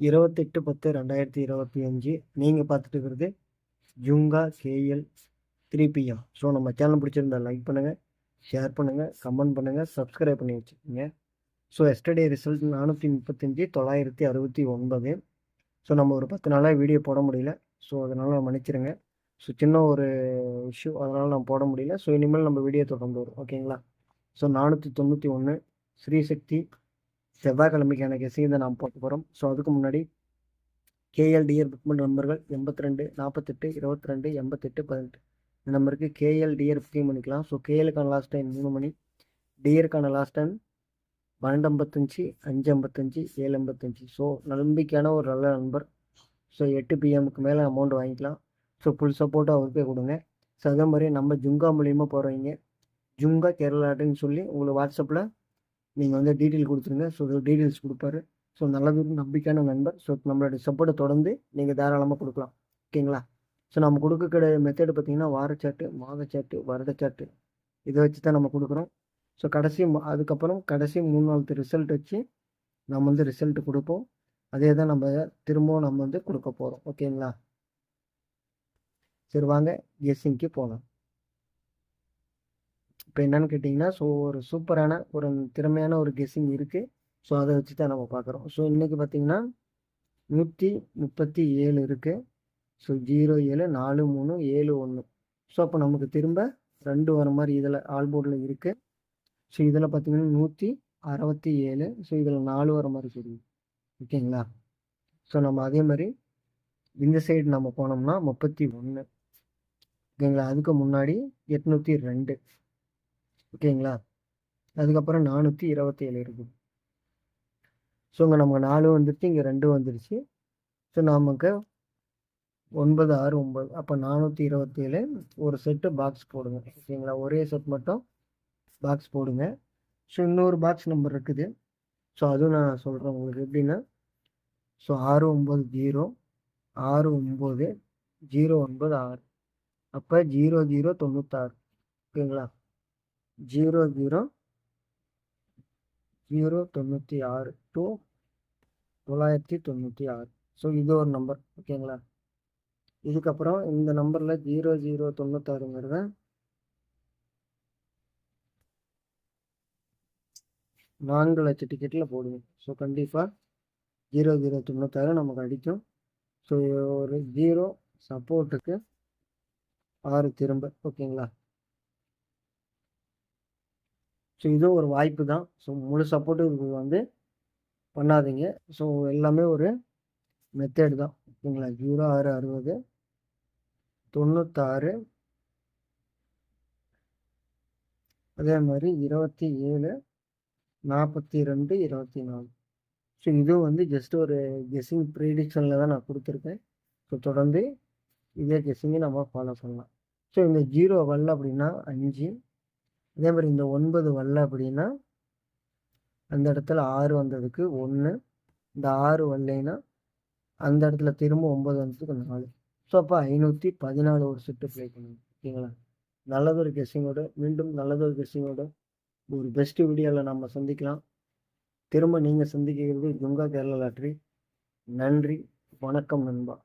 இருபத்தெட்டு பத்து ரெண்டாயிரத்தி இருபத்தி அஞ்சு. நீங்கள் பார்த்துட்டு இருக்கிறது Junga KL three PM so நம்ம சேனல் பிடிச்சிருந்தா லைக் பண்ணுங்கள் ஷேர் பண்ணுங்கள் கமெண்ட் பண்ணுங்கள் சப்ஸ்கிரைப் பண்ணி வச்சுக்கோங்க. ஸோ எஸ்டர்டே ரிசல்ட் நானூற்றி முப்பத்தஞ்சு தொள்ளாயிரத்தி அறுபத்தி ஒன்பது. ஸோ நம்ம ஒரு பத்து நாளாக வீடியோ போட முடியல. ஸோ அதனால் மன்னிச்சிருங்க ஸோ சின்ன ஒரு இஷ்யூ அதனால் நான் போட முடியல. ஸோ இனிமேல் நம்ம வீடியோ தொடர்ந்து வரும். ஓகேங்களா ஸோ நானூற்றி தொண்ணூற்றி ஒன்று ஸ்ரீசக்தி செவ்வாய்க்கிழமைக்கு எனக்கு இசையை நாம் போட்டு போகிறோம் ஸோ அதுக்கு முன்னாடி கேஎல்டிஆர் புக்மெண்ட் நம்பர்கள் எண்பத்தி ரெண்டு நாற்பத்தெட்டு இருபத்தி ரெண்டு எண்பத்தெட்டு பதினெட்டு. இந்த நம்பருக்கு கேஎல்டிஆர் புக்கிங் பண்ணிக்கலாம். ஸோ கேஎலுக்கான லாஸ்ட் டைம் மூணு மணி டிஎருக்கான லாஸ்ட் டைம் பன்னெண்டு ஐம்பத்தஞ்சு அஞ்சு ஐம்பத்தஞ்சு ஏழு ஐம்பத்தஞ்சு. ஸோ நம்பிக்கையான ஒரு நல்ல நண்பர். ஸோ எட்டு பிஎம்க்கு மேலே அமௌண்ட் வாங்கிக்கலாம். ஸோ ஃபுல் சப்போர்ட்டாக அவருக்கே கொடுங்க. ஸோ அதே மாதிரி நம்ம ஜுங்கா மூலியமாக போகிறவங்க ஜுங்கா கேரளாட்டுன்னு சொல்லி உங்களுக்கு வாட்ஸ்அப்பில் நீங்கள் வந்து டீட்டெயில் கொடுத்துருங்க. ஸோ டீட்டெயில்ஸ் கொடுப்பாரு. ஸோ நல்லது நம்பிக்கையான நண்பர். ஸோ நம்மளுடைய சப்போர்ட்டை தொடர்ந்து நீங்கள் தாராளமாக கொடுக்கலாம். ஓகேங்களா? ஸோ நம்ம கொடுக்கக்கூடிய மெத்தடு பார்த்தீங்கன்னா வாரச்சாட்டு மாதச்சாட்டு வருடச்சாட்டு இதை வச்சு தான் நம்ம கொடுக்குறோம். ஸோ கடைசி அதுக்கப்புறம் கடைசி மூணு நாளுக்கு ரிசல்ட் வச்சு நம்ம வந்து ரிசல்ட் கொடுப்போம். அதே தான் நம்ம திரும்பவும் நம்ம வந்து கொடுக்க போகிறோம் ஓகேங்களா? சரி வாங்க. கெஸ்ஸிங்க்கு போகலாம் இப்போ என்னன்னு கேட்டிங்கன்னா ஸோ ஒரு சூப்பரான ஒரு திறமையான ஒரு கெஸ்ஸிங் இருக்குது ஸோ அதை வச்சு தான் நம்ம பார்க்குறோம். ஸோ இன்றைக்கி பார்த்தீங்கன்னா நூற்றி முப்பத்தி ஏழு இருக்குது ஸோ ஜீரோ ஏழு நாலு மூணு ஏழு ஒன்று ஸோ அப்போ நமக்கு திரும்ப ரெண்டு வர மாதிரி இதில் ஆல்போர்டில் இருக்குது ஸோ இதில் பார்த்தீங்கன்னா நூற்றி அறுபத்தி ஏழு. ஸோ இதில் நாலு வர மாதிரி தெரியும் ஓகேங்களா? ஸோ நம்ம அதே மாதிரி இந்த சைடு நம்ம போனோம்னா முப்பத்தி ஒன்று ஓகேங்களா? அதுக்கு முன்னாடி எட்நூற்றி ரெண்டு. ஓகேங்களா? அதுக்கப்புறம் நானூற்றி இருபத்தி ஏழு இருக்குது ஸோ இங்கே நமக்கு நாலு வந்துருச்சு இங்கே ரெண்டு வந்துருச்சு. ஸோ நமக்கு ஒன்பது ஆறு ஒம்பது அப்போ நானூற்றி இருபத்தேழு ஒரு செட்டு பாக்ஸ் போடுங்க. ஓகேங்களா? ஒரே செட் மட்டும் பாக்ஸ் போடுங்க. ஸோ இன்னொரு பாக்ஸ் நம்பர் இருக்குது. ஸோ அதுவும் நான் சொல்கிறேன் உங்களுக்கு. எப்படின்னா ஸோ ஆறு ஒம்பது ஜீரோ ஆறு ஒம்பது ஜீரோ ஒன்பது ஆறு. அப்போ ஜீரோ ஜீரோ தொண்ணூத்தாறு. ஓகேங்களா? ஜீரோ ஜீரோ ஜீரோ தொண்ணூற்றி ஆறு டூ தொள்ளாயிரத்தி தொண்ணூற்றி ஆறு. ஸோ இது ஒரு நம்பர் ஓகேங்களா இதுக்கப்புறம் இந்த நம்பரில் ஜீரோ ஜீரோ தொண்ணூத்தாறுங்கிறத நான்கு லட்ச டிக்கெட்டில் போடுங்க. ஸோ கண்டிப்பாக ஜீரோ ஜீரோ தொண்ணூத்தாறு நமக்கு அடிக்கும். ஸோ ஒரு ஜீரோ சப்போர்ட்டுக்கு ஆறு திரும்ப ஓகேங்களா ஸோ இதுவும் ஒரு வாய்ப்பு தான். ஸோ முழு சப்போர்ட்டு இதுக்கு வந்து பண்ணாதீங்க. ஸோ எல்லாமே ஒரு மெத்தேடு தான். ஓகேங்களா? ஜீரோ ஆறு அறுபது தொண்ணூத்தாறு. அதே மாதிரி இருபத்தி ஏழு நாற்பத்தி ரெண்டு இருபத்தி நாலு. ஸோ இதுவும் வந்து ஜஸ்ட் ஒரு கெஸ்ஸிங் ப்ரீடிக்ஷனில் தான் நான் கொடுத்துருக்கேன். ஸோ தொடர்ந்து இதே கெஸ்ஸிங்கை நம்ம ஃபாலோ பண்ணலாம். ஸோ இந்த ஜீரோ வரல அப்படின்னா அஞ்சு அதே மாதிரி இந்த ஒன்பது வரல அப்படின்னா அந்த இடத்துல ஆறு வந்ததுக்கு ஒன்று இந்த ஆறு வரலைன்னா அந்த இடத்துல திரும்ப ஒம்பது வந்ததுக்கு நாலு. ஸோ அப்போ ஐநூற்றி பதினாலு ஒரு செட்டு ப்ளே பண்ணுங்க ஓகேங்களா? நல்லதொரு கெஸ்ஸிங்கோட மீண்டும் நல்லதொரு கெஸ்ஸிங்கோட ஒரு பெஸ்ட் வீடியோவில் நம்ம சந்திக்கலாம். திரும்ப நீங்கள் சந்திக்கிறது ஜுங்கா கேரளா லாட்ரி. நன்றி வணக்கம் நண்பா.